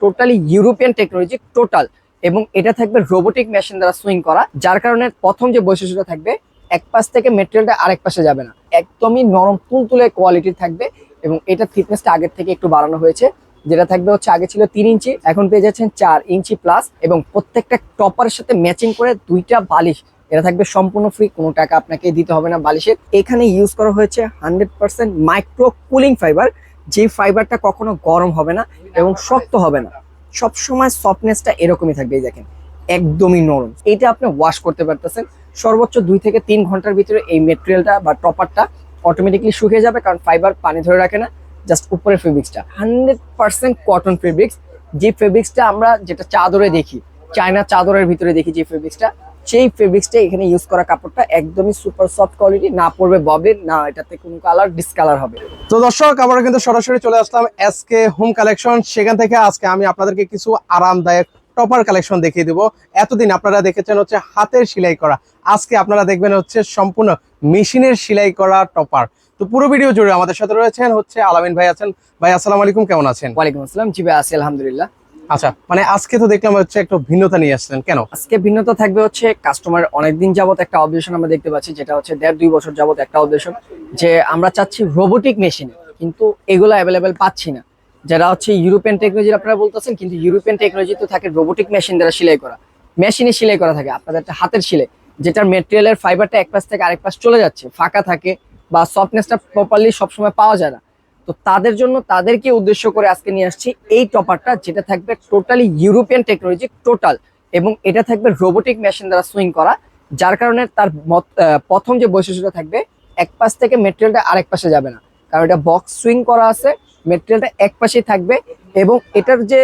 Totally European technology total এবং এটা থাকবে রোবোটিক মেশিন দ্বারা সুইং করা, যার কারণে প্রথম যে বৈশিষ্ট্যটা থাকবে, এক পাশ থেকে মেটেরিয়ালটা আরেক পাশে যাবে না। একদমই নরম, তুলতুলে কোয়ালিটি থাকবে এবং এটা থিকনেসটা আগের থেকে একটু বাড়ানো হয়েছে। যেটা থাকবে হচ্ছে আগে ছিল তিন ইঞ্চি, এখন পেয়ে যাচ্ছেন চার ইঞ্চি প্লাস এবং প্রত্যেকটা টপারের সাথে ম্যাচিং করে দুইটা বালিশ। এটা থাকবে সম্পূর্ণ ফ্রি কোনো টাকা আপনাকে দিতে হবে না বালিশের। এখানে ইউজ করা হয়েছে hundred percent micro cooling fiber যে ফাইবারটা কখনো গরম হবে না এবং শক্ত হবে না। সবসময় সফটনেসটা এরকমই থাকবে, এই দেখেন, একদমই নরম। এটা আপনি ওয়াশ করতে পারতেছেন। সর্বোচ্চ দুই থেকে তিন ঘণ্টার ভিতরে এই মেটেরিয়ালটা বা টপারটা অটোমেটিকলি শুকিয়ে যাবে, কারণ ফাইবার পানি ধরে রাখে না জাস্ট উপরের ফেব্রিক্সটা হান্ড্রেড পার্সেন্ট কটন ফেব্রিক্স যে ফেব্রিক্সটা আমরা যেটা চাদরে দেখি চায়না চাদরের ভিতরে দেখি যে ফেব্রিক্সটা সেই ফেব্রিক্সটা এখানে ইউজ করা কাপড়টা একদমই সুপার সফট কোয়ালিটি না পড়বে ববের না এটাতে কোনো কালার ডিসকালার হবে। তো দর্শক আমরা কিন্তু সরাসরি চলে আসলাম এসকে হোম কালেকশন সেখান থেকে আজকে আমি আপনাদেরকে কিছু আরামদায়ক টপার কালেকশন দেখিয়ে দিব। এতদিন আপনারা দেখেছেন হচ্ছে হাতের সেলাই করা। আজকে আপনারা দেখবেন হচ্ছে সম্পূর্ণ মেশিনের সেলাই করা টপার তো পুরো ভিডিও জুড়ে আমাদের সাথে রয়েছেন হচ্ছে আলামিন ভাই আছেন। ভাই আসসালামু আলাইকুম কেমন আছেন? ওয়ালাইকুম আসসালাম জি ভাই আছি আলহামদুলিল্লাহ। আচ্ছা মানে আজকে তো দেখলাম হচ্ছে একটু ভিন্নতা নিয়ে আসছেন কেন? আজকে ভিন্নতা থাকবে হচ্ছে কাস্টমার অনেকদিন যাবত একটা অবজেশন আমরা দেখতে পাচ্ছি, যেটা হচ্ছে দেড় দুই বছর যাবত একটা অবজেশন যে আমরা চাচ্ছি রোবোটিক মেশিন কিন্তু এগুলো অ্যাভেলেবেল পাচ্ছি না। যারা হচ্ছে ইউরোপিয়ান টেকনোলজি আপনারা বলতেছেন, কিন্তু ইউরোপিয়ান টেকনোলজি তো থাকে রোবোটিক মেশিন দ্বারা সেলাই করা। মেশিনে সেলাই করা থাকে, আপনাদের একটা হাতের সেলাই, যেটার মেটেরিয়ালের ফাইবারটা এক পাশ থেকে আরেক পাশ চলে যাচ্ছে, ফাঁকা থাকে বা সফটনেসটা প্রপারলি সবসময় পাওয়া যায় না। তো তাদের জন্য তাদেরকে উদ্দেশ্য করে আজকে নিয়ে আসছি এই টপারটা যেটা থাকবে টোটালি ইউরোপিয়ান টেকনোলজি টোটাল এবং এটা থাকবে রোবোটিক মেশিন দ্বারা সুইং করা, যার কারণে তার প্রথম যে বৈশিষ্ট্যটা থাকবে, এক পাশ থেকে মেটেরিয়ালটা আরেক পাশে যাবে না। কারণ এটা বক্স সুইং করা আছে মেটেরিয়ালটা এক পাশেই থাকবে এবং এটার যে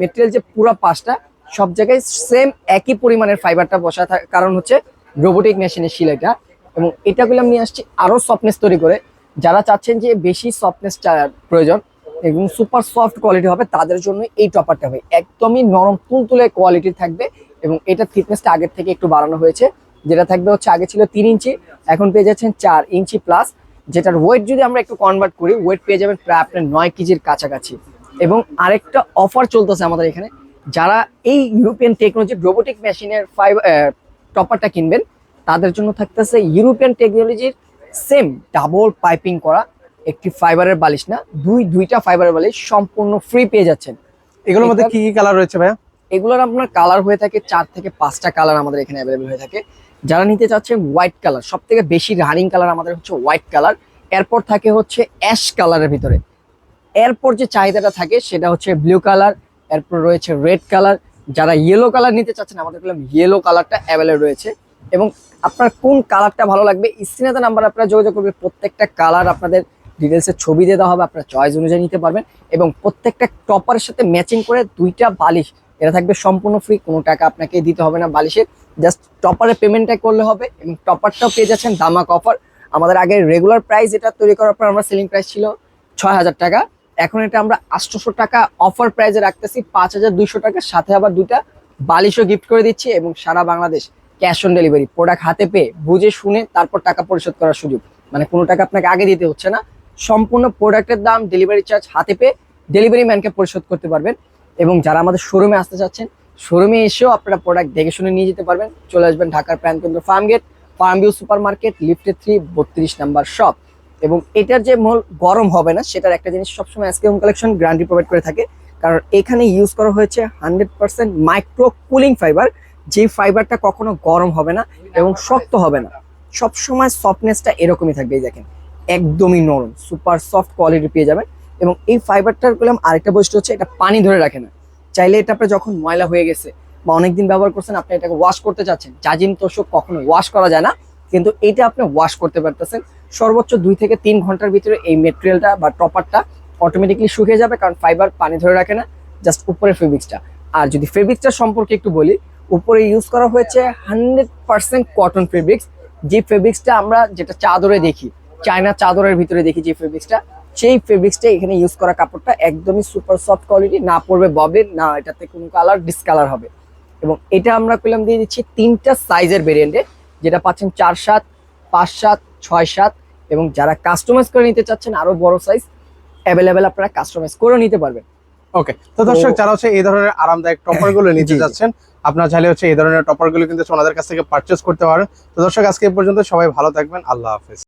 মেটেরিয়াল যে পুরো পাশটা, সব জায়গায় সেম একই পরিমাণের ফাইবারটা বসা কারণ হচ্ছে রোবোটিক মেশিনের শিলাইটা এবং এটাগুলো আমি নিয়ে আসছি আরও সফটনেস তৈরি করে যারা চাচ্ছেন যে বেশি সফটনেস প্রয়োজন এবং সুপার সফট কোয়ালিটি হবে, তাদের জন্য এই টপারটা হবে। একদমই নরম, তুলতুলে কোয়ালিটি থাকবে এবং এটা থিকনেসটা আগের থেকে একটু বাড়ানো হয়েছে। যেটা থাকবে হচ্ছে আগে ছিল তিন ইঞ্চি, এখন পেয়ে যাচ্ছেন চার ইঞ্চি প্লাস যেটার ওয়েট যদি আমরা একটু কনভার্ট করি ওয়েট পেয়ে যাবেন প্রায় আপনার নয় কেজির কাছাকাছি। এবং আরেকটা অফার চলতেছে আমাদের এখানে। যারা এই ইউরোপিয়ান টেকনোলজি রোবোটিক মেশিনের ফাইভ টপারটা কিনবেন, তাদের জন্য থাকতেছে ইউরোপিয়ান টেকনোলজির সেম ডাবল পাইপিং করা একটি ফাইবারের বালিশ না দুই দুইটা ফাইবারের বালিশ সম্পূর্ণ ফ্রি পেয়ে যাচ্ছেন। এগুলোর মধ্যে কি কি কালার রয়েছে ভাইয়া? এগুলোর আপনার কালার হয়ে থাকে চার থেকে পাঁচটা কালার আমাদের এখানে অ্যাভেলেবেল হয়ে থাকে। যারা নিতে চাচ্ছে হোয়াইট কালার সব থেকে বেশি রানিং কালার আমাদের হচ্ছে হোয়াইট কালার এরপর থাকে হচ্ছে অ্যাশ কালারের ভিতরে। এরপর যে চাহিদাটা থাকে সেটা হচ্ছে ব্লু কালার এরপর রয়েছে রেড কালার যারা ইয়েলো কালার নিতে চাচ্ছেন আমাদের বললাম ইয়েলো কালারটা অ্যাভেলেবেল রয়েছে। এবং আপনার কোন কালারটা ভালো লাগবে স্ক্রিনে নাম্বার আপনারা যোগাযোগ করবেন, প্রত্যেকটা কালার আপনাদের ডিটেলসের ছবি দিয়ে দেওয়া হবে, আপনার চয়েস অনুযায়ী নিতে পারবেন এবং প্রত্যেকটা টপারের সাথে ম্যাচিং করে দুইটা বালিশ, এটা থাকবে সম্পূর্ণ ফ্রি কোনো টাকা আপনাকে দিতে হবে না বালিশের জাস্ট টপারে পেমেন্টটা করলে হবে এবং টপারটাও পেয়ে যাচ্ছেন দামাক অফার আমাদের আগে রেগুলার প্রাইস এটা তৈরি করার পর আমরা সেলিং প্রাইস ছিল ছয় হাজার টাকা, এখন এটা আমরা আটশোশো টাকা অফার প্রাইসে রাখতেছি, পাঁচ হাজার দুইশো টাকার সাথে আবার দুইটা বালিশও গিফট করে দিচ্ছি এবং সারা Bangladesh cash on delivery product হাতে পেয়ে বুঝে শুনে তারপর টাকা পরিশোধ করার সুযোগ। মানে কোনো টাকা আপনাকে আগে দিতে হচ্ছে না, সম্পূর্ণ প্রোডাক্টের দাম ডেলিভারি চার্জ হাতে পেয়ে ডেলিভারি ম্যানকে পরিশোধ করতে পারবেন। এবং যারা আমাদের শোরুমে আসতে চাচ্ছেন শোরুমে এসেও আপনারা প্রোডাক্ট দেখে শুনে নিয়ে যেতে পারবেন। চলে আসবেন ঢাকার প্রাণকেন্দ্র farm gate farm view super market লিফটে থ্রি বত্রিশ নাম্বার শপ এবং এটার যে মূল গরম হবে না, সেটার একটা জিনিস সবসময় আজকে হোম কালেকশন গ্যারান্টি প্রোভাইড করে থাকে। কারণ এখানে ইউজ করা হয়েছে hundred percent micro cooling fiber যে ফাইবারটা কখনো গরম হবে না এবং শক্ত হবে না। সবসময় সফটনেসটা এরকমই থাকবে, এই দেখেন। একদমই নরম সুপার সফট কোয়ালিটি পেয়ে যাবেন। এবং এই ফাইবারটার বললাম আরেকটা বৈশিষ্ট্য হচ্ছে, এটা পানি ধরে রাখে না। চাইলে এটা আপনার যখন ময়লা হয়ে গেছে বা অনেকদিন ব্যবহার করছেন, আপনি এটাকে ওয়াশ করতে চাচ্ছেন। জাজিম তোষক কখনো ওয়াশ করা যায় না, কিন্তু এটা আপনি ওয়াশ করতে পারতেছেন। সর্বোচ্চ দুই থেকে তিন ঘণ্টার ভিতরে এই মেটেরিয়ালটা বা টপারটা অটোমেটিকলি শুকিয়ে যাবে, কারণ ফাইবার পানি ধরে রাখে না জাস্ট উপরের ফেব্রিক্সটা আর যদি ফেব্রিক্সটা সম্পর্কে একটু বলি উপরে ইউজ করা হয়েছে হান্ড্রেড পার্সেন্ট কটন ফেব্রিক্স যে ফেব্রিক্সটা আমরা যেটা চাদরে দেখি চায়না চাদরের ভিতরে দেখি যে ফেব্রিক্সটা সেই ফেব্রিক্সটা এখানে ইউজ করা কাপড়টা একদমই সুপার সফট কোয়ালিটি না পড়বে ববের না এটাতে কোনো কালার ডিসকালার হবে। এবং এটা আমরা পেলাম দিয়ে দিচ্ছি তিনটা সাইজের ভেরিয়েন্টে যেটা পাচ্ছেন চার সাত, পাঁচ সাত, ছয় সাত এবং যারা কাস্টমাইজ করে নিতে চাচ্ছেন আরও বড় সাইজ অ্যাভেলেবেল আপনারা কাস্টমাইজ করে নিতে পারবেন। ওকে তো দর্শক যারা হচ্ছে এই ধরনের আরামদায়ক টপারগুলো নিতে। যাচ্ছেন আপনার চাইলে হচ্ছে এই ধরনের টপারগুলো কিন্তু ওনাদের কাছ থেকে পারচেস করতে পারেন। তো দর্শক আজকে এই পর্যন্ত সবাই ভালো থাকবেন। আল্লাহ হাফেজ।